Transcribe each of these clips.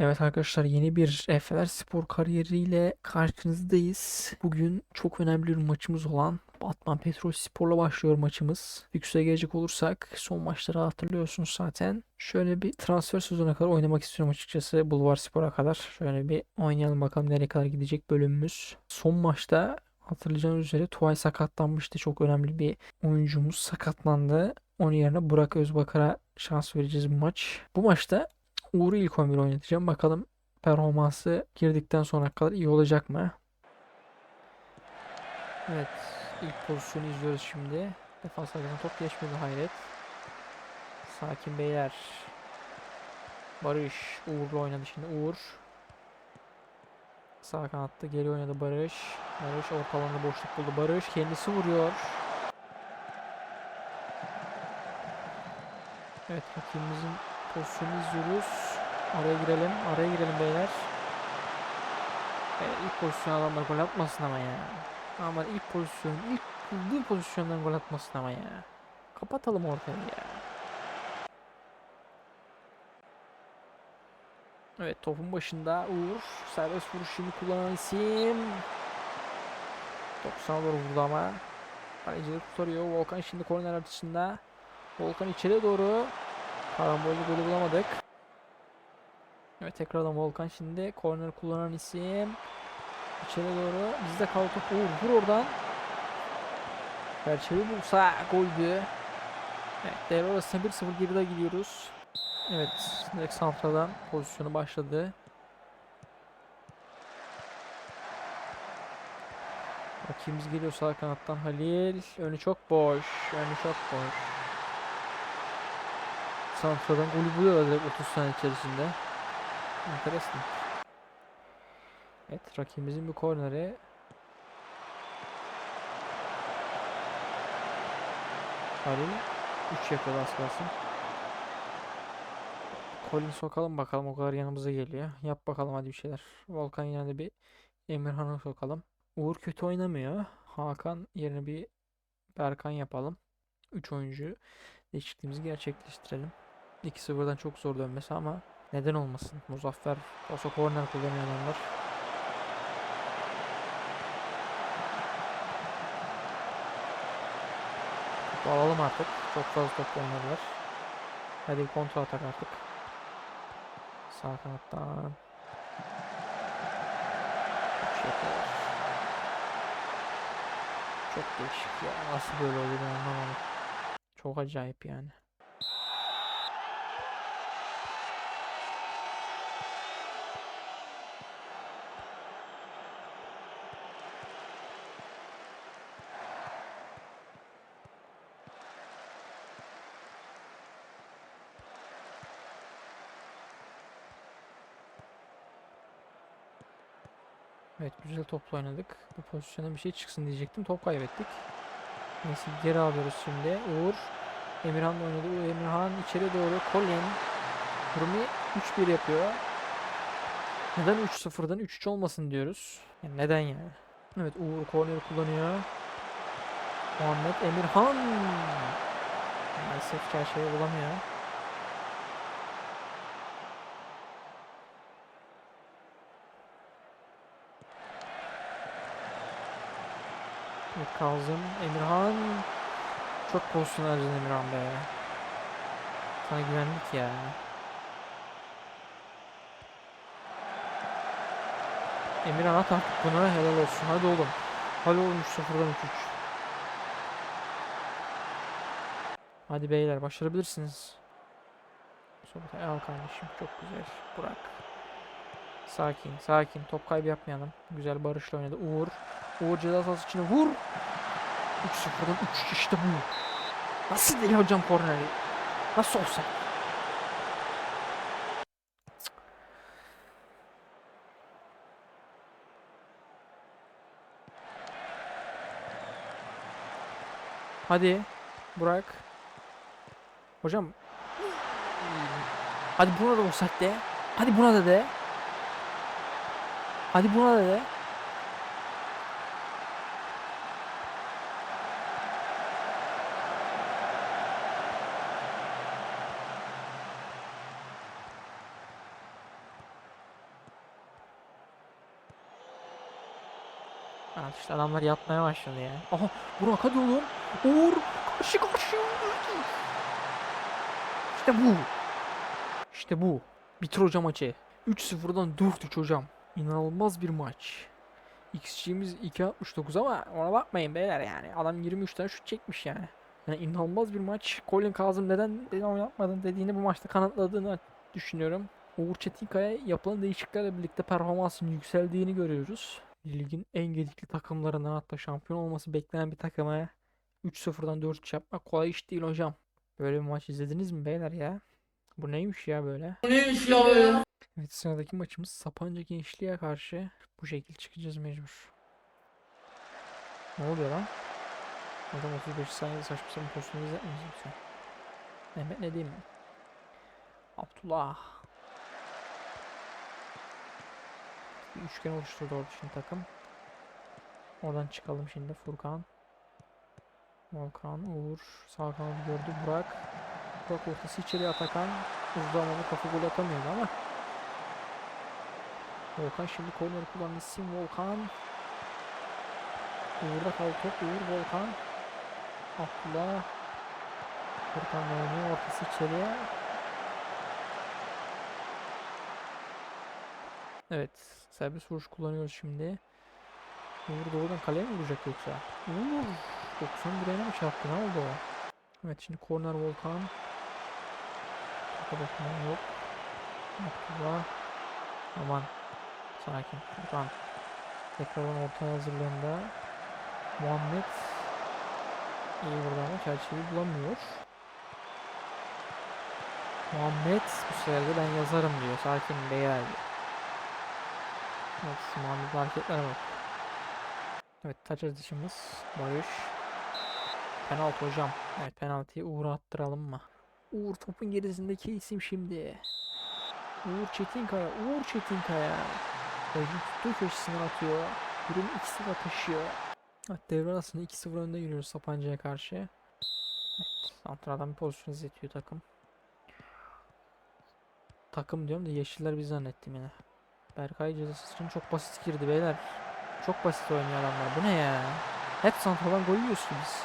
Evet arkadaşlar yeni bir Efeler Spor kariyeriyle karşınızdayız. Bugün çok önemli bir maçımız olan Batman Petrol Spor'la başlıyor maçımız. Fikstür'e gelecek olursak son maçları hatırlıyorsunuz zaten. Şöyle bir transfer sezonuna kadar oynamak istiyorum açıkçası Bulvar Spor'a kadar. Şöyle bir oynayalım bakalım nereye kadar gidecek bölümümüz. Son maçta hatırlayacağınız üzere Tuay sakatlanmıştı. Çok önemli bir oyuncumuz sakatlandı. Onun yerine Burak Özbakar'a şans vereceğiz bu maç. Bu maçta Uğur'u ilk 11 oynatacağım. Bakalım performansı girdikten sonra kadar iyi olacak mı? Evet. ilk pozisyonu izliyoruz şimdi. Defans arkasına top geçmedi hayret. Sakin beyler. Barış Uğur'la oynadı şimdi. Uğur. Sağ kanatta geri oynadı Barış. Barış orta alanda boşluk buldu. Barış kendisi vuruyor. Evet rakibimizin pozisyonu izliyoruz. Araya girelim. Araya girelim beyler. Evet, ilk pozisyon adamlar gol atmasın ama ya. Ama ilk pozisyon, ilk bulduğu pozisyondan gol atmasın ama ya. Kapatalım ortayı ya. Evet topun başında Uğur. Serbest vuruş şimdi kullanan isim. 90'a doğru vurdu ama. Kaleci de kurtarıyor. Volkan şimdi korner atışında. Volkan içeri doğru. Karambolde golü bulamadık. Evet tekrardan Volkan şimdi korner kullanan isim. İçeri doğru bizde kaldı top. Uğur vur oradan. Çerçeve bulsa goldü. Evet devre arasında 1-0 geride gidiyoruz. Evet direkt santradan pozisyonu başladı. Rakibimiz geliyor sağ kanattan Halil. Önü çok boş. Önü çok boş. Santradan golü buluyorlar direkt 30 saniye içerisinde. Enteresan. Evet rakibimizin bir korneri. Halil 3 yapıyor az kalsın. Colin sokalım bakalım o kadar yanımıza geliyor. Yap bakalım hadi bir şeyler. Volkan de bir Emirhan'ı sokalım. Uğur kötü oynamıyor. Hakan yerine bir Berkan yapalım. 3 oyuncu değişikliğimizi gerçekleştirelim. 2-0'dan çok zor dönmesi ama neden olmasın? Muzaffer Paso corner kullanıyor adamlar. Topu alalım artık. Çok fazla top oynadılar. Hadi bir kontrol atak artık. Sağ kanattan. Çok değişik ya. Nasıl böyle oluyor anlamadım. Çok acayip yani. Evet güzel topla oynadık. Bu pozisyona bir şey çıksın diyecektim. Top kaybettik. Neyse geri alıyoruz şimdi. Uğur Emirhan'la oynadı. Emirhan içeri doğru. Colin Rumi 3-1 yapıyor. Neden 3-0'dan 3-3 olmasın diyoruz. Yani neden yani? Evet Uğur corner kullanıyor. Muhammed Emirhan maalesef çerçeve bulamıyor. Evet Kazım, Emirhan. Çok pozisyon harcadın Emirhan be. Sana güvendik ya. Emirhan at artık buna helal olsun. Hadi oğlum. Hadi oğlum 3-0'dan 3-3. Hadi beyler başarabilirsiniz. Sobutay al kardeşim. Çok güzel. Burak. Sakin, sakin. Top kaybı yapmayalım. Güzel Barış'la oynadı. Uğur. Uğur ceza sahası içine vur. 3-0'dan 3 işte bu. Nasıl değil hocam korneri? Nasıl olsa? Hadi Burak. Hocam. Hadi buna da olsak de. Hadi buna da de. Hadi buna da de. İşte adamlar yatmaya başladı ya. Aha Burak hadi oğlum. Uğur karşı karşıya. İşte bu. İşte bu. Bitir hocam maçı. 3-0'dan 4-3 hocam. İnanılmaz bir maç. XG'miz 2.69 ama ona bakmayın beyler yani. Adam 23 tane şut çekmiş yani. Yani inanılmaz bir maç. Colin Kazım neden beni oynatmadın dediğini bu maçta kanıtladığını düşünüyorum. Uğur Çetinkaya yapılan değişikliklerle birlikte performansının yükseldiğini görüyoruz. Ligin en gedikli takımlarından hatta şampiyon olması beklenen bir takıma 3-0'dan 4 yapmak kolay iş değil hocam. Böyle bir maç izlediniz mi beyler ya? Bu neymiş ya böyle? Neymiş ya öyle? Evet sıradaki maçımız Sapanca Gençliğe karşı bu şekil çıkacağız mecbur. Ne oluyor lan? Adam 35 saniyede saçma sapan pozisyonu izletmiyoruz yoksa. Mehmet ne diyeyim? Abdullah. Bir üçgen oluşturdu orada şimdi takım. Oradan çıkalım şimdi Furkan. Volkan, Uğur, sağ kanadı gördü Burak. Burak ortası içeriye Atakan. Uzun ama kafa gol atamıyordu ama. Volkan şimdi korner kullandı. Sim Volkan. Uğur'da kaldı top. Uğur Volkan. Abdullah. Furkan oynuyor. Ortası içeriye. Evet. Serbest vuruş kullanıyoruz şimdi. Uğur doğrudan kaleye mi vuracak yoksa? Uğur. 90 direğine mi çarptı? Ne oldu o? Evet şimdi korner Volkan. Topa dokunan yok. Abdullah. Aman. Sakin. Furkan. Tekrardan orta hazırlığında. Muhammed. İyi burada ama çerçeveyi bulamıyor. Muhammed bu de ben yazarım diyor. Sakin beyler diyor. Evet Muhammed hareketlere bak. Evet taç atışımız. Barış. Penaltı hocam. Evet penaltıyı Uğur'a attıralım mı? Uğur topun gerisindeki isim şimdi. Uğur Çetinkaya. Uğur Çetinkaya. Kaleci tuttuğu köşesinden atıyor. Durum 2-0 taşıyor. Evet devre arasında 2-0 önde yürüyoruz Sapanca'ya karşı. Evet. Santra'dan bir pozisyon izletiyor takım. Takım diyorum da yeşiller bir zannettim yine. Berkay cezası için çok basit girdi beyler. Çok basit oynuyor adamlar. Bu ne ya? Hep santradan gol yiyoruz ki biz.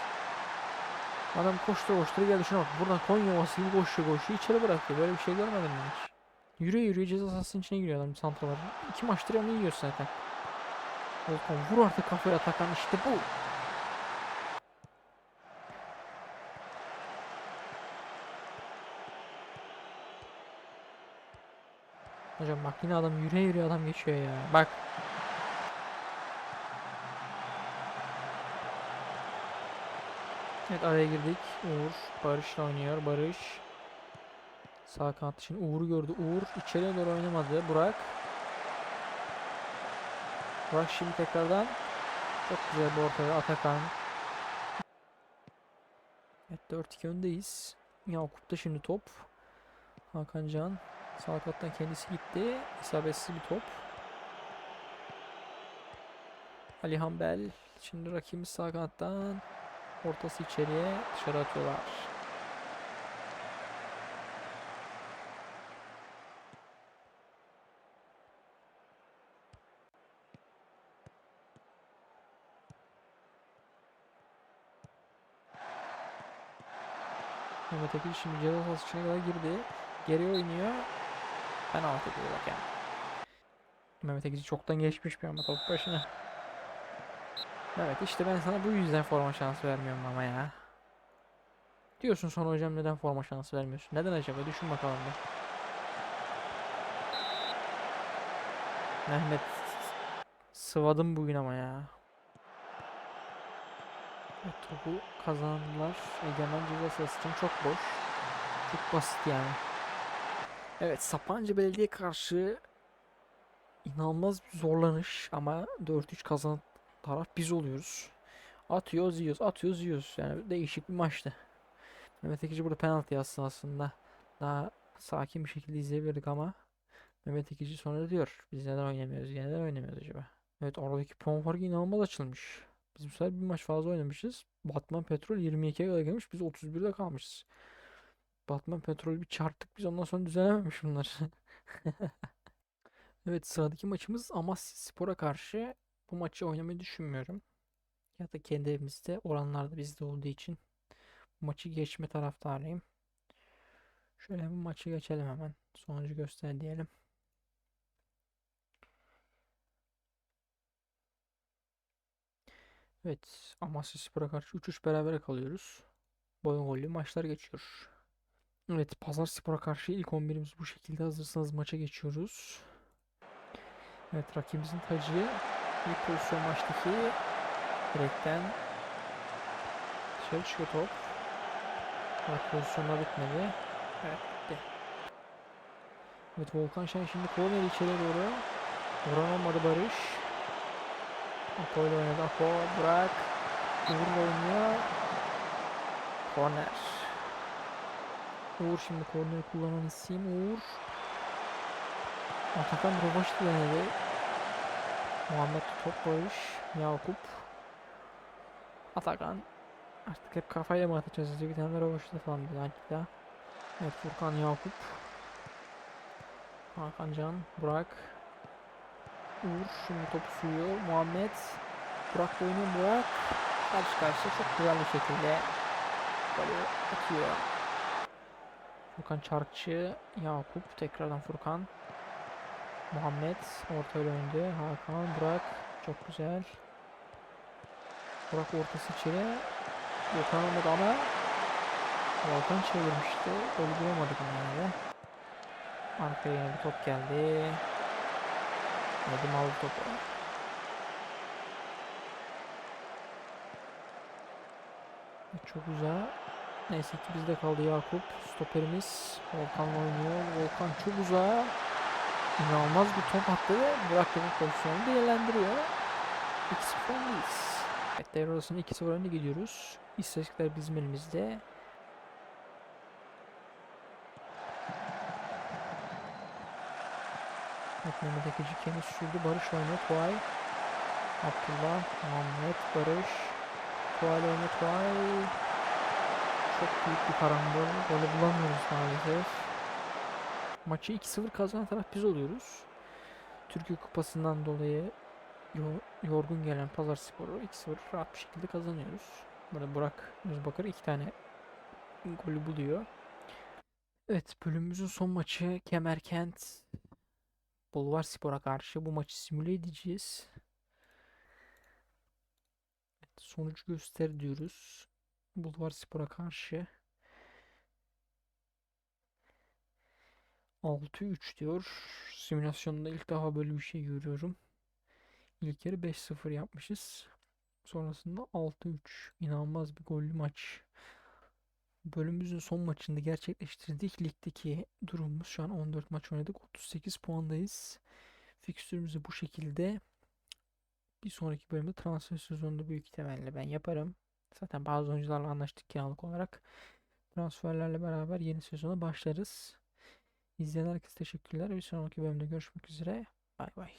Adam koştu koştu geldi şuna bak. Buradan Konya Ovası gibi koşuyor koşuyor. içeri bırakıyor. Böyle bir şey görmedim ben hiç. Yürüye yürüye ceza sahasının içine giriyor adam santralar. İki maçtır yanı yiyor zaten. Volkan vur artık kafaya takan işte bu. Hocam bak yine adam yürüye yürüye adam geçiyor ya. Bak. Evet araya girdik. Uğur Barış'la oynuyor. Barış. Sağ kanat için Uğur'u gördü. Uğur içeriye doğru oynamadı. Burak. Burak şimdi tekrardan. Çok güzel bir ortaya Atakan. Evet 4-2 öndeyiz. Yakup'ta şimdi top. Hakan Can. Sağ kattan kendisi gitti. İsabetsiz bir top. Alihan Bel. Şimdi rakibimiz sağ kanattan. Ortası içeriye dışarı atıyorlar. Mehmet Akil şimdi ceza sahası içine kadar girdi. Geri oynuyor. Penaltı diyor bak yani. Mehmet Akil'i çoktan geçmiş bir ama top başına. Evet işte ben sana bu yüzden forma şansı vermiyorum ama ya. Diyorsun sonra hocam neden forma şansı vermiyorsun? Neden acaba? Düşün bakalım bir. Mehmet sıvadım bugün ama ya. Evet, topu kazandılar. Egemen ceza sahası çok boş. Çok basit yani. Evet Sapanca Belediye karşı inanılmaz bir zorlanış ama 4-3 kazanan taraf biz oluyoruz. Atıyoruz yiyoruz atıyoruz yiyoruz. Yani değişik bir maçtı. Mehmet Ekici burada penaltı yazsın aslında. Daha sakin bir şekilde izleyebilirdik ama Mehmet Ekici sonra diyor biz neden oynamıyoruz neden oynamıyoruz acaba? Evet oradaki puan farkı inanılmaz açılmış. Biz bu sefer bir maç fazla oynamışız. Batman Petrol 22'ye kadar gelmiş. Biz 31'de kalmışız. Batman Petrol'ü bir çarptık biz ondan sonra düzelememiş bunlar. Evet sıradaki maçımız Amasya Spor'a karşı. bu maçı oynamayı düşünmüyorum. Ya da kendi evimizde oranlarda bizde olduğu için bu maçı geçme taraftarıyım. Şöyle bir maçı geçelim hemen. Sonucu göster diyelim. Evet, Amasyaspor'a karşı 3-3 berabere kalıyoruz. Boy gollü maçlar geçiyor. Evet, Pazarspor'a karşı ilk 11'imiz bu şekilde. Hazırsanız maça geçiyoruz. Evet, rakibimizin tacı ilk pozisyon maçtaki direkten dışarı çıkıyor top. Evet, pozisyonda bitmedi. Evet, bitti. Evet, Volkan Şen şimdi korneri içeri doğru. Vuran olmadı Barış. Apo ile oynadı. Apo bırak. Uğur'la oynuyor. Korner. Uğur şimdi korneri kullanan isim Uğur. Atakan Robaş'ı denedi. Muhammed top Barış. Yakup. Atakan. Artık hep kafayla mı atacağız? Bir tane Robaş'ı falan bir dakika. Evet Furkan Yakup. Hakan Can. Burak. Uğur şimdi topu sürüyor. Muhammed. Burak oynuyor. Burak. Karşı karşıya çok güzel bir şekilde golü atıyor. Furkan Çarkçı. Yakup. Tekrardan Furkan. Muhammed. Orta önde. Hakan. Burak. Çok güzel. Burak ortası içeri. Volkan olmadı ama Volkan çevirmişti. Golü bulamadık yani. Arkaya yine bir top geldi. Nedim aldı topu. Çok güzel. Neyse ki bizde kaldı Yakup. Stoperimiz Volkan oynuyor. Volkan çok uzağa. İnanılmaz bir top attı ve Burak da bu pozisyonu değerlendiriyor. 2-0 öndeyiz. Evet devre arasında 2-0 önde gidiyoruz. İstatistikler bizim elimizde. Evet Mehmet Ekici kendi sürdü. Barış oynuyor. Tuay. Abdullah. Muhammed. Barış. Tuay oynuyor. Tuay. Çok büyük bir karambol. Golü bulamıyoruz maalesef. Maçı 2-0 kazanan taraf biz oluyoruz. Türkiye Kupası'ndan dolayı yo- yorgun gelen Pazarspor'u 2-0 rahat bir şekilde kazanıyoruz. Burada Burak Özbakır iki tane golü buluyor. Evet bölümümüzün son maçı Kemerkent Bulvar Spor'a karşı bu maçı simüle edeceğiz. Evet, sonuç göster diyoruz. Bulvar Spor'a karşı 6-3 diyor. Simülasyonda ilk defa böyle bir şey görüyorum. İlk yarı 5-0 yapmışız. Sonrasında 6-3. İnanılmaz bir gollü maç. Bölümümüzün son maçında gerçekleştirdik. Ligdeki durumumuz şu an 14 maç oynadık. 38 puandayız. Fikstürümüzü bu şekilde bir sonraki bölümde transfer sezonunda büyük ihtimalle ben yaparım. Zaten bazı oyuncularla anlaştık kiralık olarak. Transferlerle beraber yeni sezona başlarız. İzleyen herkese teşekkürler. Bir sonraki bölümde görüşmek üzere. Bay bay.